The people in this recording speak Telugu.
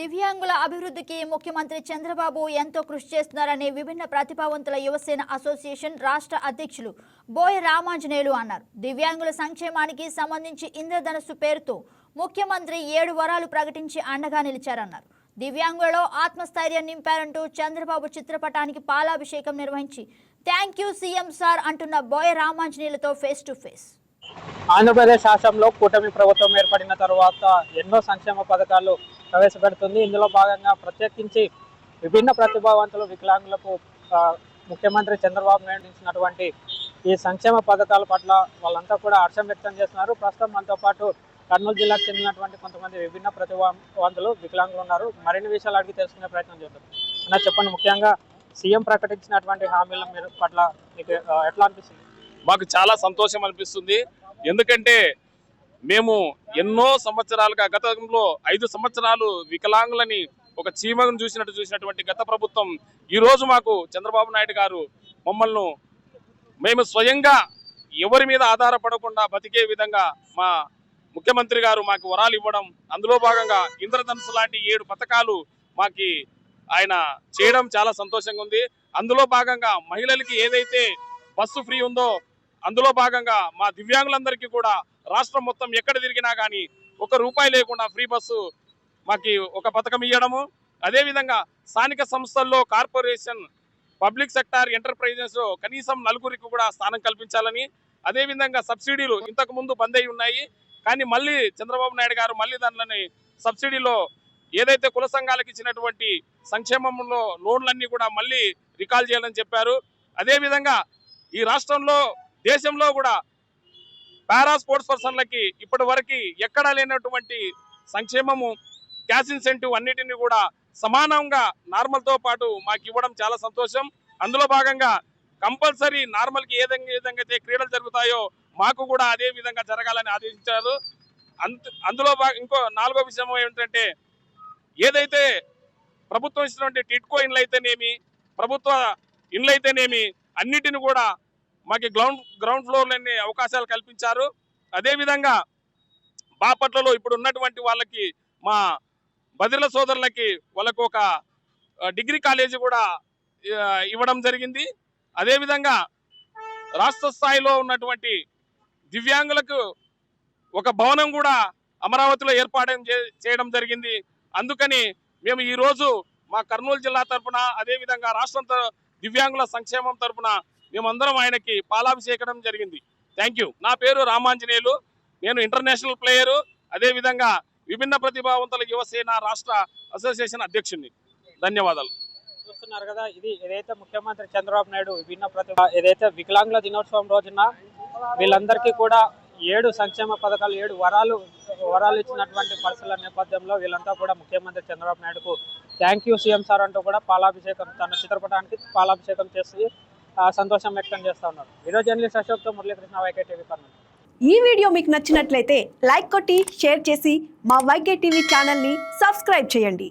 దివ్యాంగుల అభివృద్ధికి ముఖ్యమంత్రి చంద్రబాబు ఎంతో కృషి చేస్తున్నారని విభిన్న ప్రతిభావంతుల యువసేన అసోసియేషన్ రాష్ట్ర అధ్యక్షులు బోయ రామాంజనేయులు అన్నారు. దివ్యాంగుల సంక్షేమానికి సంబంధించి ఇంద్రధనస్సు పేరుతో ముఖ్యమంత్రి ఏడు వరాలు ప్రకటించి అండగా నిలిచారన్నారు. దివ్యాంగులలో ఆత్మస్థైర్యం నింపారంటూ చంద్రబాబు చిత్రపటానికి పాలాభిషేకం నిర్వహించి థ్యాంక్ యూ సీఎం సార్ అంటున్న బోయ రామాంజనేయులతో ఫేస్ టు ఫేస్. ఆంధ్రప్రదేశ్ రాష్ట్రంలో కూటమి ప్రభుత్వం ఏర్పడిన తర్వాత ఎన్నో సంక్షేమ పథకాలు ప్రవేశపెడుతుంది. ఇందులో భాగంగా ప్రత్యేకించి విభిన్న ప్రతిభావంతులు వికలాంగులకు ముఖ్యమంత్రి చంద్రబాబు నాయుడు ఇచ్చినటువంటి ఈ సంక్షేమ పథకాల పట్ల వాళ్ళంతా కూడా హర్షం వ్యక్తం చేస్తున్నారు. ప్రస్తుతం మనతో పాటు కర్నూలు జిల్లాకు చెందినటువంటి కొంతమంది విభిన్న ప్రతిభావంతులు వికలాంగులు ఉన్నారు. మరిన్ని విషయాలు అడిగి తెలుసుకునే ప్రయత్నం చేద్దాం. అన్న చెప్పండి ముఖ్యంగా సీఎం ప్రకటించినటువంటి హామీల మీరు పట్ల మీకు ఎట్లా అనిపిస్తుంది? మాకు చాలా సంతోషం అనిపిస్తుంది. ఎందుకంటే మేము ఎన్నో సంవత్సరాలుగా గతంలో ఐదు సంవత్సరాలు వికలాంగులని ఒక చీమను చూసినట్టు చూసినటువంటి గత ప్రభుత్వం ఈరోజు మాకు చంద్రబాబు నాయుడు గారు మమ్మల్ని మేము స్వయంగా ఎవరి మీద ఆధారపడకుండా బతికే విధంగా మా ముఖ్యమంత్రి గారు మాకు వరాలు ఇవ్వడం అందులో భాగంగా ఇంద్రధనుసు లాంటి ఏడు పథకాలు మాకి ఆయన చేయడం చాలా సంతోషంగా ఉంది. అందులో భాగంగా మహిళలకి ఏదైతే బస్సు ఫ్రీ ఉందో అందులో భాగంగా మా దివ్యాంగులందరికీ కూడా రాష్ట్రం మొత్తం ఎక్కడ తిరిగినా కానీ ఒక రూపాయి లేకుండా ఫ్రీ బస్సు మాకి ఒక పథకం ఇవ్వడము అదేవిధంగా స్థానిక సంస్థల్లో కార్పొరేషన్ పబ్లిక్ సెక్టార్ ఎంటర్ప్రైజెస్ కనీసం నలుగురికి కూడా స్థానం కల్పించాలని అదేవిధంగా సబ్సిడీలు ఇంతకు ముందు బంద్ అయి ఉన్నాయి. కానీ మళ్ళీ చంద్రబాబు నాయుడు గారు మళ్ళీ దానిని సబ్సిడీలో ఏదైతే కుల సంఘాలకు ఇచ్చినటువంటి సంక్షేమంలో లోన్లన్నీ కూడా మళ్ళీ రికాల్ చేయాలని చెప్పారు. అదేవిధంగా ఈ రాష్ట్రంలో దేశంలో కూడా పారా స్పోర్ట్స్ పర్సన్లకి ఇప్పటి వరకు ఎక్కడా లేనటువంటి సంక్షేమము క్యాష్ ఇన్సెంటివ్ అన్నిటిని కూడా సమానంగా నార్మల్తో పాటు మాకు ఇవ్వడం చాలా సంతోషం. అందులో భాగంగా కంపల్సరీ నార్మల్కి ఏ విధంగా విధంగా అయితే క్రీడలు జరుగుతాయో మాకు కూడా అదే విధంగా జరగాలని ఆదేశించారు. అంత అందులో భాగం ఇంకో నాలుగో విషయం ఏమిటంటే ఏదైతే ప్రభుత్వం ఇచ్చినటువంటి టిట్కో ఇండ్లు అయితేనేమి ప్రభుత్వ ఇండ్లు అయితేనేమి అన్నిటిని కూడా మాకు గ్రౌండ్ గ్రౌండ్ ఫ్లోర్లన్నీ అవకాశాలు కల్పించారు. అదేవిధంగా బాపట్లలో ఇప్పుడు ఉన్నటువంటి వాళ్ళకి మా బదిల సోదరులకి వాళ్ళకు ఒక డిగ్రీ కాలేజీ కూడా ఇవ్వడం జరిగింది. అదేవిధంగా రాష్ట్ర స్థాయిలో ఉన్నటువంటి దివ్యాంగులకు ఒక భవనం కూడా అమరావతిలో ఏర్పాటు చేయడం జరిగింది. అందుకని మేము ఈరోజు మా కర్నూలు జిల్లా తరఫున అదేవిధంగా రాష్ట్రం త- దివ్యాంగుల సంక్షేమం తరపున మేమందరం ఆయనకి పాలాభిషేకడం జరిగింది. థ్యాంక్ యూ నా పేరు రామాంజనేయులు. నేను ఇంటర్నేషనల్ ప్లేయరు. అదేవిధంగా విభిన్న ప్రతిభావంతుల యువసేన రాష్ట్ర అసోసియేషన్ అధ్యక్షుడిని. ధన్యవాదాలు. చూస్తున్నారు కదా ఇది ఏదైతే ముఖ్యమంత్రి చంద్రబాబు నాయుడు విభిన్న ప్రతిభ ఏదైతే వికలాంగుల దినోత్సవం రోజున వీళ్ళందరికీ కూడా ఏడు సంక్షేమ పథకాలు ఏడు వరాలు వరాలు ఇచ్చినటువంటి పరిస్థితుల నేపథ్యంలో వీళ్ళంతా కూడా ముఖ్యమంత్రి చంద్రబాబు నాయుడుకు థ్యాంక్ యూ సీఎం సార్ అంటూ కూడా పాలాభిషేకం తన చిత్రపటానికి పాలాభిషేకం చేసి సంతోషం వ్యక్తం చేస్తా ఉన్నారు. ఈరోజు జర్నలిస్ట్ అశోక్తో మురళీకృష్ణ వైకే టీవీ కర్నూలు ఈ వీడియో మీకు నచ్చినట్లయితే లైక్ కొట్టి షేర్ చేసి మా వైకే టీవీ ఛానల్ని సబ్స్క్రైబ్ చేయండి.